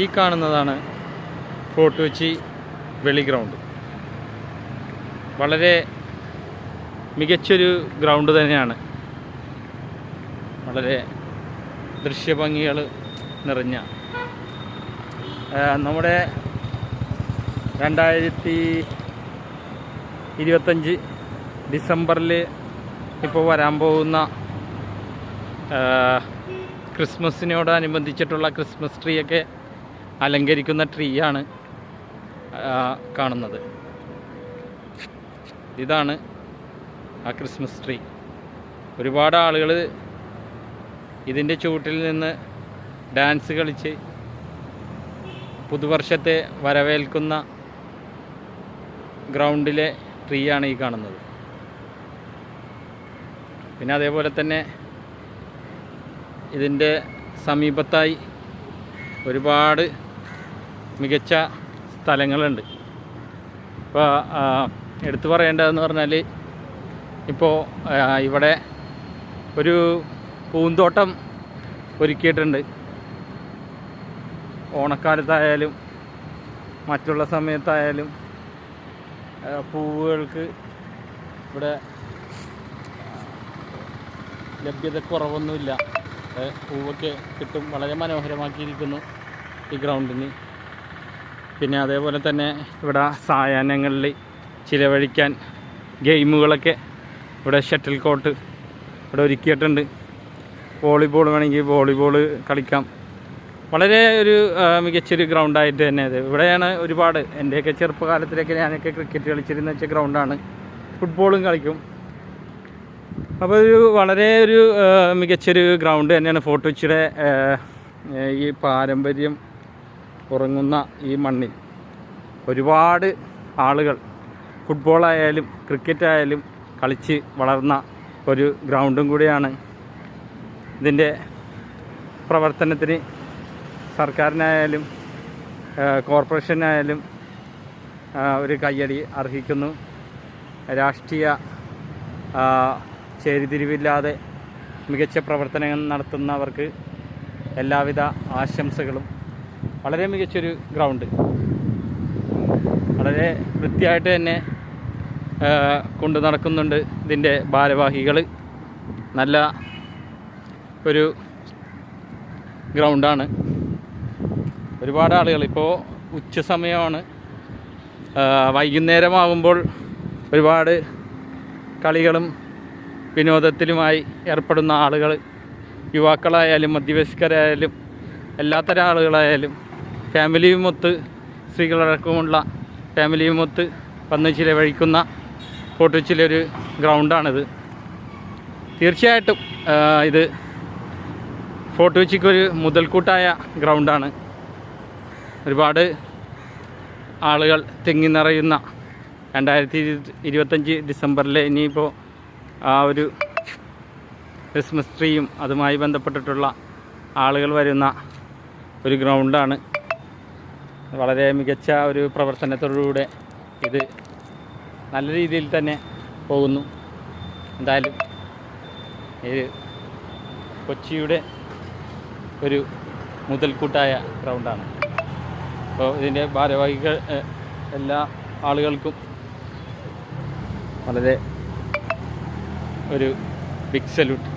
ഈ കാണുന്നതാണ് ഫോർട്ട് കൊച്ചി വെളി ഗ്രൗണ്ട്. വളരെ മികച്ചൊരു ഗ്രൗണ്ട് തന്നെയാണ്. വളരെ ദൃശ്യഭംഗികൾ നിറഞ്ഞ നമ്മുടെ രണ്ടായിരത്തി ഇരുപത്തഞ്ച് ഡിസംബറിൽ ഇപ്പോൾ വരാൻ പോകുന്ന ക്രിസ്മസിനോടനുബന്ധിച്ചിട്ടുള്ള ക്രിസ്മസ് ട്രീ ഒക്കെ അലങ്കരിക്കുന്ന ട്രീ ആണ് കാണുന്നത്. ഇതാണ് ആ ക്രിസ്മസ് ട്രീ. ഒരുപാട് ആളുകൾ ഇതിന്റെ ചൂട്ടിൽ നിന്ന് ഡാൻസ് കളിച്ച് പുതുവർഷത്തെ വരവേൽക്കുന്ന ഗ്രൗണ്ടിലെ ട്രീ ആണ് ഈ കാണുന്നത്. പിന്നെ അതേപോലെ തന്നെ ഇതിന്റെ സമീപത്തായി ഒരുപാട് മികച്ച സ്ഥലങ്ങളുണ്ട്. ഇപ്പോൾ എടുത്തു പറയേണ്ടതെന്ന് പറഞ്ഞാൽ ഇപ്പോൾ ഇവിടെ ഒരു പൂന്തോട്ടം ഒരുക്കിയിട്ടുണ്ട്. ഓണക്കാലത്തായാലും മറ്റുള്ള സമയത്തായാലും പൂവുകൾക്ക് ഇവിടെ ലഭ്യത കുറവൊന്നുമില്ല പൂവൊക്കെ കിട്ടും വളരെ മനോഹരമാക്കിയിരിക്കുന്നു ഈ ഗ്രൗണ്ടിന്. പിന്നെ അതേപോലെ തന്നെ ഇവിടെ സായാഹ്നങ്ങളിൽ ചിലവഴിക്കാൻ ഗെയിമുകളൊക്കെ ഇവിടെ ഷട്ടിൽ കോട്ട് ഇവിടെ ഒരുക്കിയിട്ടുണ്ട്. വോളിബോൾ വേണമെങ്കിൽ വോളിബോൾ കളിക്കാം. വളരെ ഒരു മികച്ചൊരു ഗ്രൗണ്ടായിട്ട് തന്നെ അത്. ഇവിടെയാണ് ഒരുപാട് എന്റെയൊക്കെ ചെറുപ്പകാലത്തിലൊക്കെ ഞാനൊക്കെ ക്രിക്കറ്റ് കളിച്ചിരുന്ന വെച്ച ഗ്രൗണ്ടാണ് ഫുട്ബോളും കളിക്കും. അപ്പോൾ ഒരു വളരെ ഒരു മികച്ചൊരു ഗ്രൗണ്ട് തന്നെയാണ് ഫോർട്ട് കൊച്ചിയുടെ ഈ പാരമ്പര്യം ഉറങ്ങുന്ന ഈ മണ്ണിൽ ഒരുപാട് ആളുകൾ ഫുട്ബോളായാലും ക്രിക്കറ്റ് ആയാലും കളിച്ച് വളർന്ന ഒരു ഗ്രൗണ്ടും കൂടിയാണ് ഇതിന്റെ പ്രവർത്തനത്തിന് സർക്കാരിനായാലും കോർപ്പറേഷനായാലും ഒരു കയ്യടി അർഹിക്കുന്നു. രാഷ്ട്രീയ ചേരിതിരിവില്ലാതെ മികച്ച പ്രവർത്തനങ്ങൾ നടത്തുന്നവർക്ക് എല്ലാവിധ ആശംസകളും വളരെ മികച്ചൊരു ഗ്രൗണ്ട്. വളരെ വൃത്തിയായിട്ട് തന്നെ കൊണ്ട് നടക്കുന്നുണ്ട് ഇതിന്റെ ഭാരവാഹികൾ നല്ല ഒരു ഗ്രൗണ്ടാണ്. ഒരുപാട് ആളുകൾ ഇപ്പോൾ ഉച്ച സമയമാണ്. വൈകുന്നേരമാകുമ്പോൾ ഒരുപാട് കളികളും വിനോദത്തിലുമായി ഏർപ്പെടുന്ന ആളുകൾ യുവാക്കളായാലും മധ്യവയസ്കരായാലും എല്ലാത്തരം ആളുകളായാലും ഫാമിലിയുമൊത്ത് സ്ത്രീകളടക്കമുള്ള ഫാമിലിയുമൊത്ത് വന്ന് ചിലവഴിക്കുന്ന ഫോട്ടോച്ചിലൊരു ഗ്രൗണ്ടാണിത്. തീർച്ചയായിട്ടും ഇത് ഫോർട്ട് കൊച്ചിക്കൊരു മുതൽക്കൂട്ടായ ഗ്രൗണ്ടാണ്. ഒരുപാട് ആളുകൾ തിങ്ങി നിറയുന്ന രണ്ടായിരത്തി ഇരുപത്തഞ്ച് ഡിസംബറിലെ ഇനിയിപ്പോൾ ആ ഒരു ക്രിസ്മസ് ട്രീയും അതുമായി ബന്ധപ്പെട്ടിട്ടുള്ള ആളുകൾ വരുന്ന ഒരു ഗ്രൗണ്ടാണ്. വളരെ മികച്ച ഒരു പ്രവർത്തനത്തോടുകൂടെ ഇത് നല്ല രീതിയിൽ തന്നെ പോകുന്നു. എന്തായാലും ഇത് കൊച്ചിയുടെ ഒരു മുതൽക്കൂട്ടായ ഗ്രൗണ്ടാണ് അപ്പോൾ ഇതിന്റെ ഭാരവാഹികൾ എല്ലാ ആളുകൾക്കും വളരെ ഒരു ബിഗ് സല്യൂട്ട്